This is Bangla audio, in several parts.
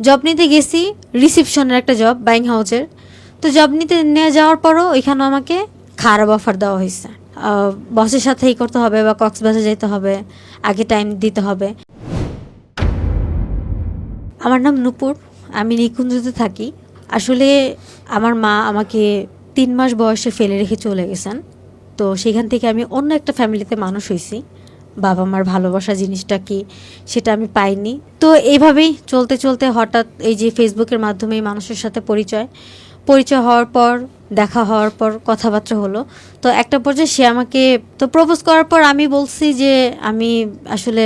জব নিতে গেছি রিসিপশনের একটা জব বাইং হাউসের তো জব নিতে নিয়ে যাওয়ার পরও এখানে আমাকে খারাপ অফার দেওয়া হয়েছে। বসের সাথেই করতে হবে বা কক্সবাজার যেতে হবে, আগে টাইম দিতে হবে। আমার নাম নূপুর, আমি নিকুঞ্জতে থাকি। আসলে আমার মা আমাকে তিন মাস বয়সে ফেলে রেখে চলে গেছেন। তো সেখান থেকে আমি অন্য একটা ফ্যামিলিতে মানুষ হয়েছি। বাবা মার ভালোবাসা জিনিসটা কি সেটা আমি পাইনি। তো এইভাবেই চলতে চলতে হঠাৎ এই যে ফেসবুকের মাধ্যমে মানুষের সাথে পরিচয় পরিচয় হওয়ার পর, দেখা হওয়ার পর কথাবার্তা হলো। তো একটা পর্যায়ে সে আমাকে, তো প্রপোজ করার পর আমি বলছি যে আমি আসলে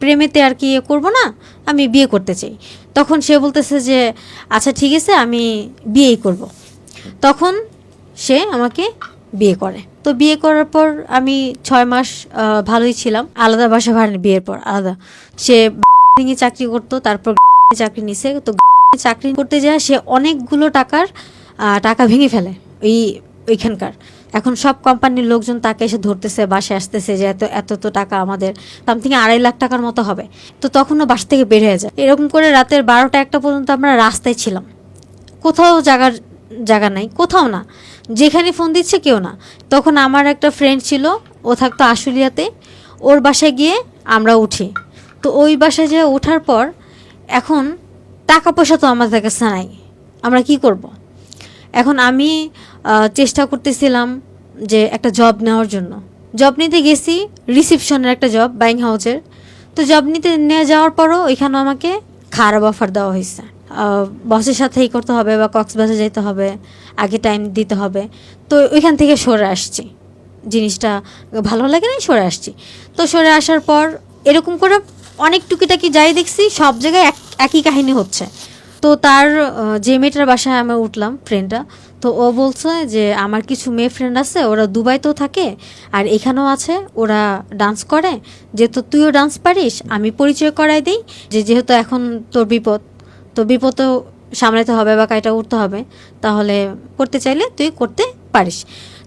প্রেমেতে আর কি ইয়ে করব না, আমি বিয়ে করতে চাই। তখন সে বলতেছে যে আচ্ছা ঠিক আছে, আমি বিয়েই করব। তখন সে আমাকে বিয়ে করে। তো বিয়ে করার পর আমি ছয় মাস ভালোই ছিলাম। আলাদা বাসা ভাড়া বিয়ের পর, আলাদা। সে চাকরি করতো, তারপর চাকরি নিছে। তো চাকরি করতে যায়, সে অনেকগুলো টাকার টাকা ভেঙে ফেলে ওই, ওইখানকার। এখন সব কোম্পানির লোকজন তাকে এসে ধরতেছে বাসে আসতেছে যে এত এত তো টাকা আমাদের সামথিং আড়াই লাখ টাকার মতো হবে। তো তখনও বাস থেকে বের হয়ে যায়। এরকম করে রাতের বারোটা একটা পর্যন্ত আমরা রাস্তায় ছিলাম। কোথাও জায়গার জায়গা নাই, কোথাও না। যেখানে ফোন দিচ্ছে কেউ না। তখন আমার একটা ফ্রেন্ড ছিল, ও থাকতো আশুলিয়াতে, ওর বাসায় গিয়ে আমরা উঠি। তো ওই বাসায় যে ওঠার পর এখন টাকা পয়সা তো আমাদের কাছে নাই। আমরা কি করব। এখন আমি চেষ্টা করতেছিলাম যে একটা জব নেওয়ার জন্য। জব নিতে গেছি রিসিপশনের একটা জব বাইং হাউসের তো জব নিতে নিয়ে যাওয়ার পরও এখানে আমাকে খারাপ অফার দেওয়া হয়েছে। বসের সাথেই করতে হবে বা কক্সবাজার যেতে হবে, আগে টাইম দিতে হবে। তো ওইখান থেকে সরে আসছি। জিনিসটা ভালো লাগে না সরে আসছি। তো সরে আসার পর এরকম করে অনেক টুকিটাকি যাই দেখছি, সব জায়গায় এক, একই কাহিনী হচ্ছে। তো তার যে মেয়েটার বাসায় আমি উঠলাম ফ্রেন্ডটা তো ও বলছে যে, আমার কিছু মেয়ে ফ্রেন্ড আছে, ওরা দুবাইতেও থাকে, আর এখানেও আছে, ওরা ডান্স করে। যেহেতু তুইও ডান্স পারিস, আমি পরিচয় করাই দিই, যে যেহেতু এখন তোর বিপদ। তো বিপদও সামলাতে হবে বা কাইটা উঠতে হবে তাহলে করতে চাইলে তুই করতে পারিস।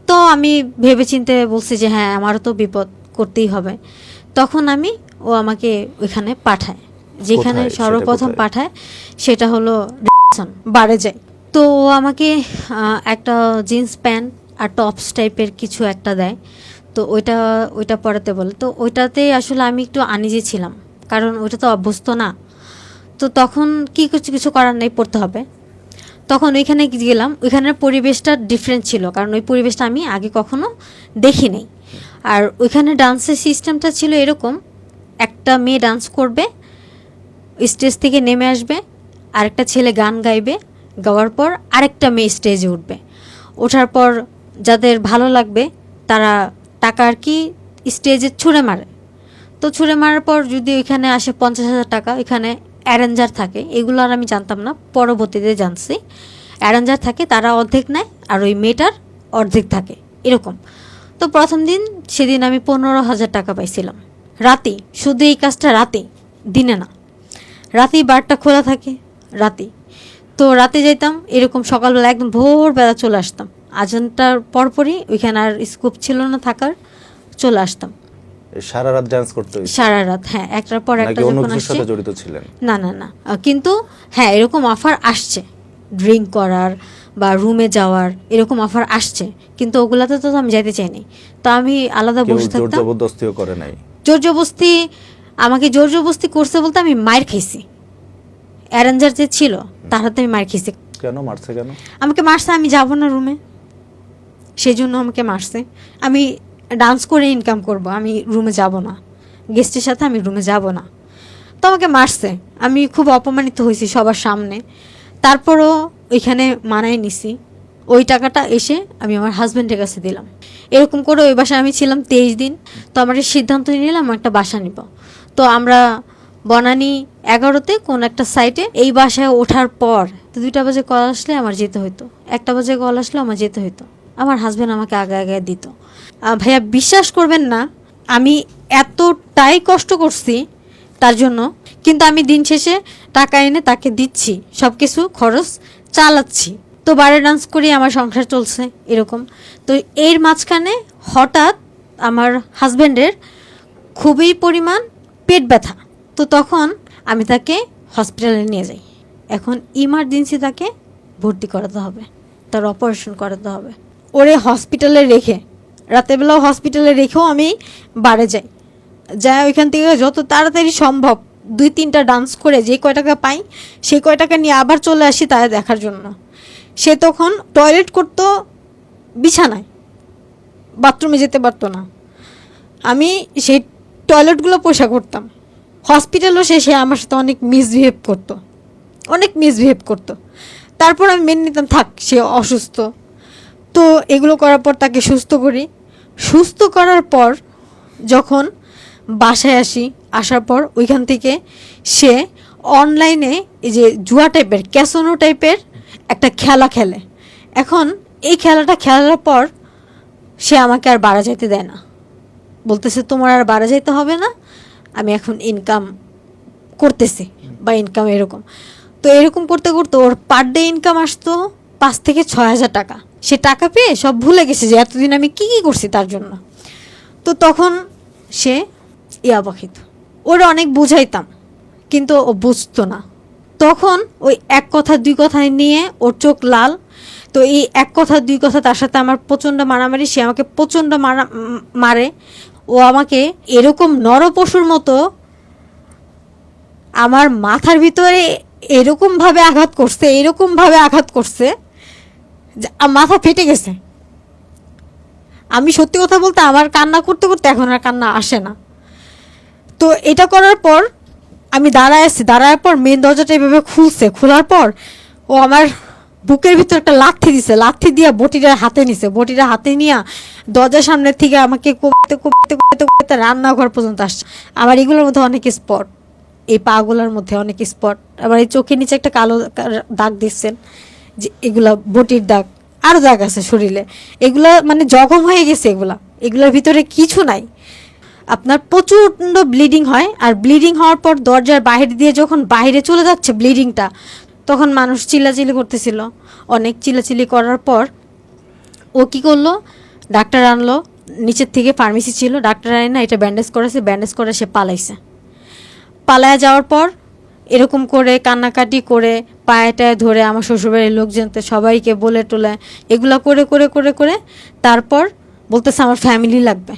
তো আমি ভেবে চিনতে বলছি যে হ্যাঁ আমারও তো বিপদ করতেই হবে। তখন আমি ও আমাকে ওইখানে পাঠায়। যেখানে সর্বপ্রথম পাঠায় সেটা হলো বারে যায়। তো ও আমাকে একটা জিন্স প্যান্ট আর টপস টাইপের কিছু একটা দেয়। তো ওইটা ওইটা পরাতে বলে। তো ওইটাতে আসলে আমি একটু আনিজে ছিলাম। কারণ ওইটা তো অভ্যস্ত না। তো তখন কি কিছু কিছু করার নেই, পড়তে হবে। তখন ওইখানে গেলাম, ওইখানের পরিবেশটা ডিফারেন্ট ছিল, কারণ ওই পরিবেশটা আমি আগে কখনো দেখি নাই আর ওইখানে ডান্সের সিস্টেমটা ছিল এরকম, একটা মেয়ে ডান্স করবে স্টেজ থেকে নেমে আসবে, আরেকটা ছেলে গান গাইবে, গাওয়ার পর আরেকটা মেয়ে স্টেজে উঠবে। ওঠার পর যাদের ভালো লাগবে, তারা টাকা আর কি স্টেজে ছুঁড়ে মারে। তো ছুঁড়ে মারার পর যদি ওইখানে আসে পঞ্চাশ হাজার টাকা, ওইখানে অ্যারেঞ্জার থাকে, এগুলো আর আমি জানতাম না, পরবর্তীতে জানছি। অ্যারেঞ্জার থাকে, তারা অর্ধেক নেয় আর ওই মেয়েটার অর্ধেক থাকে, এরকম। তো প্রথম দিন সেদিন আমি পনেরো হাজার টাকা পাইছিলাম। রাতে, শুধু এই কাজটা রাতে, দিনে না। রাতেই বারটা খোলা থাকে, রাতে। তো রাতে যাইতাম, এরকম সকালবেলা একদম ভোরবেলা চলে আসতাম। আজানটার পরপরই ওইখানে আর স্কোপ ছিল না থাকার, চলে আসতাম। সারা রাত ডান্স করতে হয়েছে সারা রাত হ্যাঁ একটার পর একটা যখন আসছে সাথে জড়িত ছিলেন? না না না। কিন্তু হ্যাঁ এরকম অফার আসছে। ড্রিঙ্ক করার বা রুমে যাওয়ার এরকম অফার আসছে। কিন্তু ওগুলাতে তো আমি যেতে চাইনি। তো আমি আলাদা বসে জোর থাকতাম। জবরদস্তিও করে নাই। জোর জবস্তি আমাকে জোর জবস্তি করছে বলতে আমি মায়ের খাইছি। অ্যারেঞ্জার যে ছিল তার হাতে আমি মায়ের খাইছি। কেন মারছে কেন? আমাকে মারছে আমি যাব না রুমে সেই জন্য আমাকে মারছে। আমি ডান্স করে ইনকাম করব, আমি রুমে যাব না। গেস্টের সাথে আমি রুমে যাব না। তো আমাকে মারছে। আমি খুব অপমানিত হয়েছি সবার সামনে। তারপরও ওইখানে মানায় নিছি। ওই টাকাটা এসে আমি আমার হাজব্যান্ডের কাছে দিলাম। এরকম করে ওই বাসায় আমি ছিলাম তেইশ দিন। তো আমার সিদ্ধান্ত নিলাম একটা বাসা নিব। তো আমরা বনানি এগারোতে কোন একটা সাইটে এই বাসায় ওঠার পর দুইটা বাজে কল আসলে আমার যেতে হতো একটা বাজে কল আসলে আমার যেতে হতো আমার হাজব্যান্ড আমাকে আগে আগে দিত। ভাইয়া, বিশ্বাস করবেন না, আমি এতটাই কষ্ট করছি তার জন্য, কিন্তু আমি দিন শেষে টাকা এনে তাকে দিচ্ছি সব কিছু খরচ চালাচ্ছি। তো বারে ডান্স করি, আমার সংসার চলছে, এরকম। তো এর মাঝখানে হঠাৎ আমার হাজব্যান্ডের খুবই পরিমাণ পেট ব্যথা। তো তখন আমি তাকে হসপিটালে নিয়ে যাই। এখন ইমার্জেন্সি তাকে ভর্তি করাতে হবে, তার অপারেশন করাতে হবে। ওরে হসপিটালে রেখে। রাতেরবেলাও হসপিটালে রেখেও আমি বাড়ে যাই। যা ওইখান থেকে যত তাড়াতাড়ি সম্ভব দুই তিনটা ডান্স করে যে কয় টাকা পাই সেই কয় টাকা নিয়ে আবার চলে আসি তাদের দেখার জন্য। সে তখন টয়লেট করতো বিছানায় বাথরুমে যেতে পারতো না। আমি সেই টয়লেটগুলো পয়সা করতাম। হসপিটালও সে সে আমার সাথে অনেক মিসবিহেভ করতো। অনেক মিসবিহেভ করতো। তারপর আমি মেনে নিতাম, থাক, সে অসুস্থ। তো এগুলো করার পর তাকে সুস্থ করি। সুস্থ করার পর যখন বাসায় আসি, আসার পর ওইখান থেকে সে অনলাইনে এই যে জুয়া টাইপের ক্যাসোনো টাইপের একটা খেলা খেলে। এখন এই খেলাটা খেলার পর সে আমাকে আর বাড়া যাইতে দেয় না। বলতেছে, তোমার আর বাড়া যাইতে হবে না, আমি এখন ইনকাম করতেছি বা ইনকাম এরকম। তো এরকম করতে করতে ওর পার ডে ইনকাম আসতো পাঁচ থেকে ছয় হাজার টাকা। সে টাকা পেয়ে সব ভুলে গেছে যে এতদিন আমি কি কি করছি তার জন্য। তো তখন সে ইয়াবা খেত ওরা অনেক বুঝাইতাম, কিন্তু ও বুঝতো না। তখন ওই এক কথা, দুই কথা নিয়ে ওর চোখ লাল। তো এই এক কথা, দুই কথা তার সাথে আমার প্রচণ্ড মারামারি, সে আমাকে প্রচণ্ড মারা মারে। ও আমাকে এরকম নরপশুর মতো আমার মাথার ভিতরে এরকমভাবে আঘাত করছে, এরকমভাবে আঘাত করছে মাথা ফেটে গেছে। আমি সত্যি কথা বলতে আমার কান্না করতে করতে এখন আর কান্না আসে না। তো এটা করার পর আমি দাঁড়ায় আছি। দাঁড়ার পর মেন দরজাটা এভাবে খুলছে। খোলার পর ও আমার বুকের ভিতর একটা লাথি দিছে। লাথি দিয়ে বটিটা হাতে নিছে। বটিটা হাতে নিয়ে দরজার সামনের থেকে আমাকে কোপাতে কোপাতে কোপাতে কোপাতে রান্নাঘর পর্যন্ত আসছে। আমার এগুলোর মধ্যে অনেক স্পট এই পাগুলোর মধ্যে অনেক স্পট আবার এই চোখের নিচে একটা কালো দাগ দিচ্ছেন। যে এগুলা বটির দাগ আরও দাগ আছে শরীরে। এগুলা মানে জখম হয়ে গেছে এগুলা। এগুলোর ভিতরে কিছু নাই। আপনার প্রচণ্ড ব্লিডিং হয়, আর ব্লিডিং হওয়ার পর দরজার বাইরে দিয়ে যখন বাইরে চলে যাচ্ছে ব্লিডিংটা তখন মানুষ চিল্লাচিল্লি করতেছিল। অনেক চিল্লাচিল্লি করার পর ও কি করল? ডাক্তার আনলো, নিচের থেকে ফার্মেসি ছিল। ডাক্তার আনে না, এটা ব্যান্ডেজ করেছে ব্যান্ডেজ করে সে পালাইছে। পালায় যাওয়ার পর এরকম করে কান্নাকাটি করে পায়েটায় ধরে আমার শ্বশুরবাড়ির লোকজনতে সবাইকে বলে টোলে এগুলো করে করে করে করে তারপর বলতেছে আমার ফ্যামিলি লাগবে।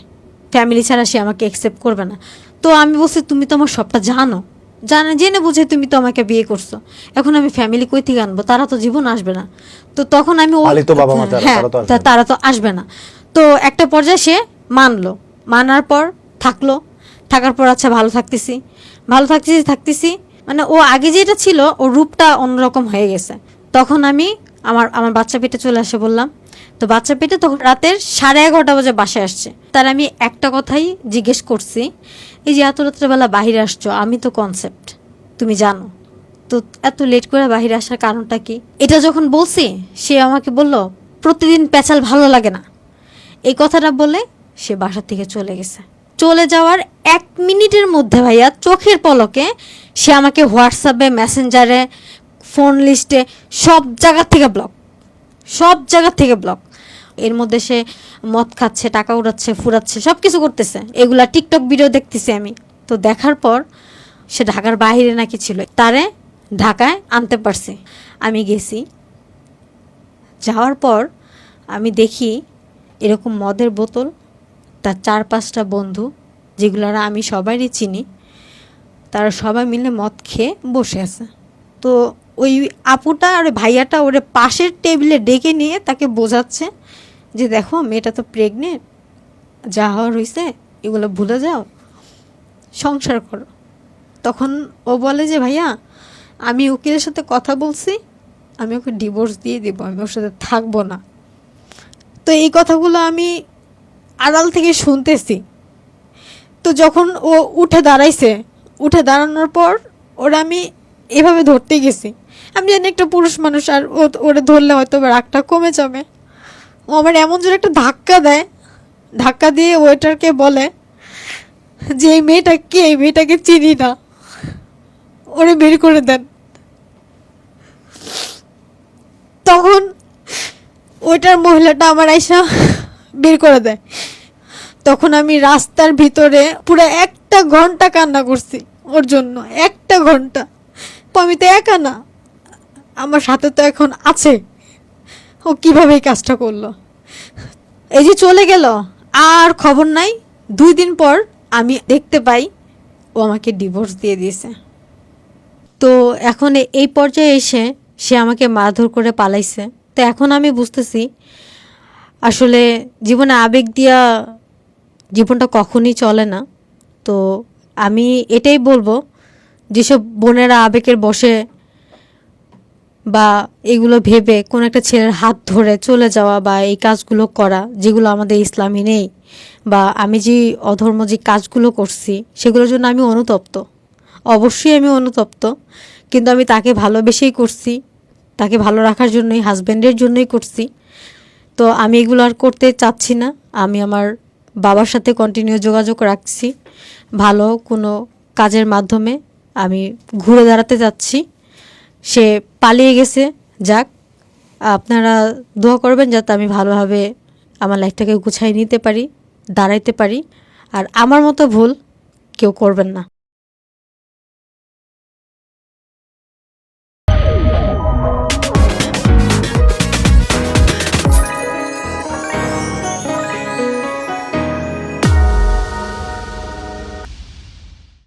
ফ্যামিলি ছাড়া সে আমাকে অ্যাকসেপ্ট করবে না। তো আমি বলছি তুমি তো আমার সবটা জানো। জানা জেনে বুঝে তুমি তো আমাকে বিয়ে করছ। এখন আমি ফ্যামিলি কই থেকে আনব? তারা তো জীবন আসবে না। তো তখন আমি হ্যাঁ তারা তো আসবে না। তো একটা পর্যায়ে সে মানলো। মানার পর থাকল। থাকার পর আচ্ছা ভালো থাকতেছি। ভালো থাকতেছি থাকতেছি। মানে ও আগে যেটা ছিল ও রূপটা অন্যরকম হয়ে গেছে। তখন আমি আমার আমার বাচ্চা পেটে চলে আসে বললাম, তো বাচ্চা পেটে তখন রাতের সাড়ে এগারোটা বাজে বাসায় আসছে। তার আমি একটা কথাই জিজ্ঞেস করছি, এই যে এত রাত্রেবেলা বাহিরে আসছো, আমি তো কনসেপ্ট তুমি জানো। তো এত লেট করে বাহিরে আসার কারণটা কি? এটা যখন বলছি, সে আমাকে বলল, প্রতিদিন পেঁচাল ভালো লাগে না। এই কথাটা বলে সে বাসা থেকে চলে গেছে। চলে যাওয়ার এক মিনিটের মধ্যে ভাইয়া চোখের পলকে সে আমাকে হোয়াটসঅ্যাপে মেসেঞ্জারে ফোন লিস্টে সব জায়গা থেকে ব্লক সব জায়গা থেকে ব্লক এর মধ্যে সে মদ খাচ্ছে, টাকা উড়াচ্ছে, ফুরাচ্ছে সব কিছু করতেছে। এগুলা টিকটক ভিডিও দেখতেছি আমি। তো দেখার পর সে ঢাকার বাইরে নাকি ছিল, তারে ঢাকায় আনতে পারছে। আমি গেছি। যাওয়ার পর আমি দেখি এরকম মদের বোতল তার চার পাঁচটা বন্ধু, যেগুলোরা আমি সবারই চিনি, তারা সবাই মিলে মদ খেয়ে বসে আছে। তো ওই আপুটা আর ভাইয়াটা ওরে পাশের টেবিলে ডেকে নিয়ে তাকে বোঝাচ্ছে যে, দেখো, মেয়েটা তো প্রেগনেন্ট যা হওয়ার হয়েছে এগুলো ভুলে যাও, সংসার করো। তখন ও বলে যে, ভাইয়া, আমি উকিলের সাথে কথা বলছি, আমি ওকে ডিভোর্স দিয়ে দেবো, আমি ওর সাথে থাকব না। তো এই কথাগুলো আমি আড়াল থেকে শুনতেছি। তো যখন ও উঠে দাঁড়াইছে, উঠে দাঁড়ানোর পর ওরা আমি এভাবে ধরতে গেছি। আমি জানি একটা পুরুষ মানুষ আর ও ওরে ধরলে হয়তো রাগটা কমে যাবে। ও আমার এমন জোরে একটা ধাক্কা দেয়। ধাক্কা দিয়ে ওয়েটারকে বলে যে, এই মেয়েটা কে? এই মেয়েটাকে চিনি না। ওরে বের করে দেন। তখন ওইটার মহিলাটা আমার আইসা বের করে দেয়। তখন আমি রাস্তার ভিতরে পুরো একটা ঘণ্টা কান্না করছি ওর জন্য, একটা ঘণ্টা। আপু আমি তো একা না, আমার সাথে তো এখন আছে। ও কীভাবে এই কাজটা করল? এই যে চলে গেল, আর খবর নাই। দুই দিন পর আমি দেখতে পাই ও আমাকে ডিভোর্স দিয়ে দিয়েছে। তো এখন এই পর্যায়ে এসে সে আমাকে মারধর করে পালাইছে। তো এখন আমি বুঝতেছি, আসলে জীবনে আবেগ দিয়া জীবনটা কখনই চলে না। তো আমি এটাই বলব, যেসব বোনেরা আবেগের বসে বা এগুলো ভেবে কোনো একটা ছেলের হাত ধরে চলে যাওয়া বা এই কাজগুলো করা, যেগুলো আমাদের ইসলামী নেই, বা আমি যে অধর্ম যে কাজগুলো করছি, সেগুলোর জন্য আমি অনুতপ্ত। অবশ্যই আমি অনুতপ্ত, কিন্তু আমি তাকে ভালোবেসেই করছি, তাকে ভালো রাখার জন্যই হাজব্যান্ডের জন্যই করছি। তো আমি এগুলো আর করতে চাচ্ছি না। আমি আমার বাবার সাথে কন্টিনিউ যোগাযোগ রাখছি। ভালো কোনো কাজের মাধ্যমে আমি ঘুরে দাঁড়াতে যাচ্ছি। সে পালিয়ে গেছে। যাক, আপনারা দোয়া করবেন যাতে আমি ভালোভাবে আমার লাইফটাকে গুছাই নিতে পারি, দাঁড়াইতে পারি। আর আমার মতো ভুল কেউ করবেন না।